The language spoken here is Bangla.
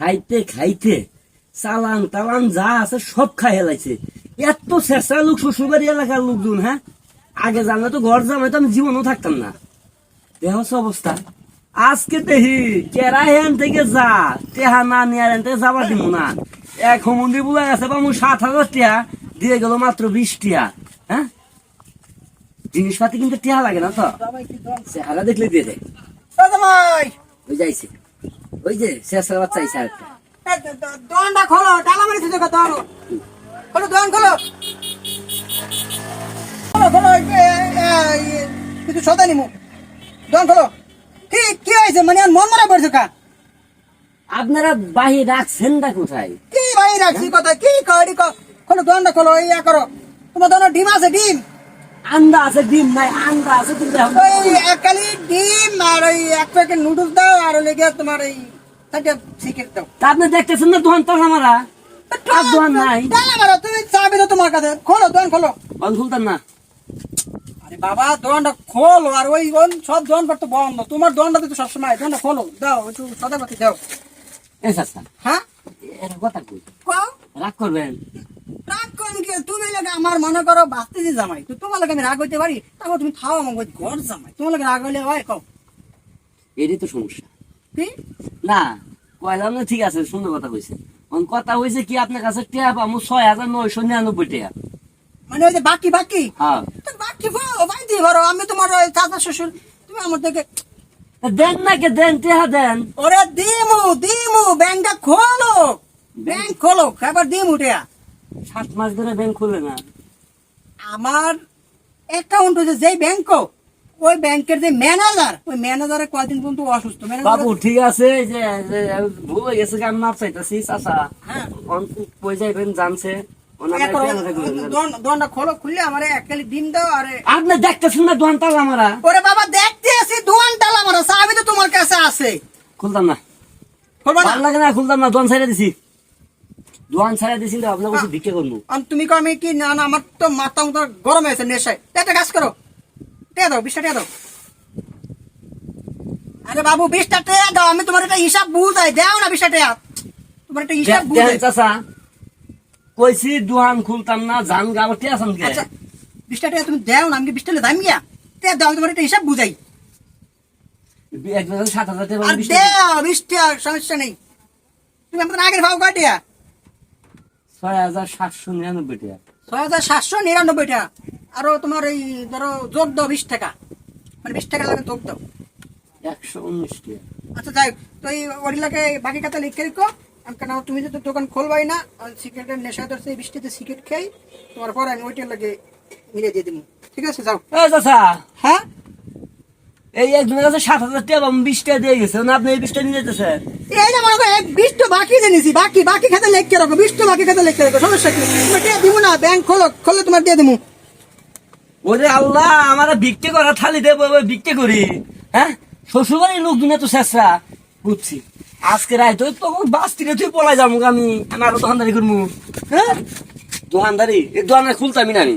খাইতে খাইতে চালান টালান যা আছে সব খাই হেলাইছে। এত চেষ্টা লোক শ্বশুরবাড়ি এলাকার লোকজন হ্যাঁ? আগে জানলে তো ঘর জামাই তো আমি জীবনও থাকতাম না। দেহ অবস্থা। আজকে দেহি কেরা হেন থেকে যা টেহা না নিয়ে হেন থেকে যাবার দিব না। এক মন্দির বলে গেছে বা মু সাত হাজার টিয়া দিয়ে গেল মাত্র বিশ টিয়া হ্যাঁ? জিনিসপাতি কিন্তু টিয়া লাগে না তো? চেহারা দেখলে দিয়ে দেয় যাইছে। ওই যে শেষের বাচ্চা আইসে আরেকটা দোকানটা খোলো টাকা মারি তুই কথা হলো খোলো দোকান খোলো। খোলো খোলো কিছু সদা নিমু। দোকান খোলো। কি কি হয়েছে? মানে আর মন মরা পড়ছে কা? আপনারা বাহির রাখছেন না কোথায়? কি ভাই রাখছি কথা কি করি খোলো দোকানটা খোলো ইয়া করো। তোমার দোকানে ডিম আছে ডিম? আন্দা আছে ডিম নাই আন্দা আছে কিন্তু ওই এক কালি ডিম আর ওই এক প্যাকেট নুডলস দাও আর লেগে তোমার এই চারটে সিগারেট দাও। তা আপনি দেখতেছেন না দোকান তো আমারা? আর দোকান নাই। ডালা মারো তুমি চাবি তো তোমার কাছে। খোলো দোকান খোলো। বন্ধ খুলতাম না। আরে বাবা দোকানটা খোলো আর ওই ওই সব দোকান তো বন্ধ। তোমার দোকানটা তো সবসময় দোকানটা খোলো। দাও একটু সদাপাতি দাও। এ চাচা হ্যাঁ? এটা কথা কই? কও? রাগ করবেন? রাগ করেন কি? তুমি লাগে আমার মনে করো বাঁচতে জামাই। তো তোমার লাগে আমি রাগ হইতে পারি? তারপর তুমি খাও আমার ঘর জামাই। তোমার লাগে রাগ হইলে হয় কও। এটাই তো সমস্যা। কি? না কয়লাম না ঠিক আছে সুন্দর কথা কইছে। কথা হয়েছে কি আপনার কাছে টিয়া পাবো ছয় হাজার নয়শো নিরানব্বই টাকা মানে ওই যে বাকি বাকি? হ্যাঁ। বাকি ভাই দিয়ে পারো আমি তোমার ওই চাচা শ্বশুর তুমি আমার থেকে দেন না কে দেন টিয়া দেন। ওরে দিমু দিমু ব্যাংকটা খোলো। ব্যাংক খোলো এবার দিমু টিয়া। সাত মাস ধরে ব্যাংক খুলে না। আমার অ্যাকাউন্ট হচ্ছে যেই ব্যাংক ওই ব্যাংকের যে ম্যানেজার ওই ম্যানেজারের কয়দিন পর্যন্ত অসুস্থ? বাবু ঠিক আছে যে ভুল হয়ে গেছে কি আমি মাপ চাইতেছি চাচা। হ্যাঁ। কই যাইবেন জানছে। আপনি দেখতেছেন না তালা ওরে বাবা দেখতে আসি দোকান ডাল আমার চাবি তো তোমার কাছে আছে। খুলতাম না। ভালো লাগে না খুলতাম না দিছি। ছাড়া দিছি তো আপনার কাছে ভিক্ষে করব। তুমি কো আমি কি না আমার তো মাথা গরম হয়েছে নেশায়। একটা কাজ করো। টেয়া দাও বিশটা টেয়া দাও। আরে বাবু বিশটা টেয়া দাও আমি তোমার একটা হিসাব বুঝাই দাও না বিশটা টেয়া। তোমার একটা হিসাব বুঝাই। চাচা কইছি দোকান খুলতাম না জান গাবতে আছেন কে আচ্ছা বিশটা টাকা তুমি দাও না আমি বিশটা দাম গিয়া? তে দাও তোমার একটা হিসাব বুঝাই। সাত হাজার টাকা আর বিশ টাকা। দেও বিশটা সমস্যা নেই। তুমি আমাদের আগের ভাও কয়টা ছয় হাজার সাতশো নিরানব্বই টাকা ছয় হাজার সাতশো নিরানব্বই টাকা আরও তোমার এই ধরো যোগ দাও বিশ টাকা। মানে বিশ টাকা লাগে যোগ দাও একশো উনিশ টাকা। আচ্ছা যাই হোক, তো এই ওরিলাকে বাকি কথা লিখে রেখো। কেন তুমি যদি দোকান খোলবাই না সিগারেটের নেশা ধরছে বৃষ্টিতে সিগারেট খাই তোমার পরে আমি ওইটার লাগে মিলিয়ে দিয়ে দিব। ঠিক আছে যাও। চাচা হ্যাঁ? এই একজনের কাছে সাত হাজার টাকা পাবো বিশ দিয়ে গেছে না আপনি এই বিশটা নিয়ে যেতেছেন এই যে মনে করো এক বিশটা বাকি জেনেছি বাকি বাকি খাতে লিখে রাখো বিশটা বাকি খাতে লিখে রাখো সমস্যা কি? দিব না ব্যাংক খোলো খোলো তোমার দিয়ে দিব। ওরে আল্লাহ, আমার বিক্রি করা থালি দেবো বিক্রি করি। হ্যাঁ? শ্বশুরবাড়ির লোক দুনিয়া তো শেষরা, বুঝছি। আজকে রায় তো, তখন বাস থেকে তুই পলাই যাব আমি আমি আরও দোকানদারি করব। হ্যাঁ? দোকানদারি? এই দোকানদারি খুলতামই না আমি।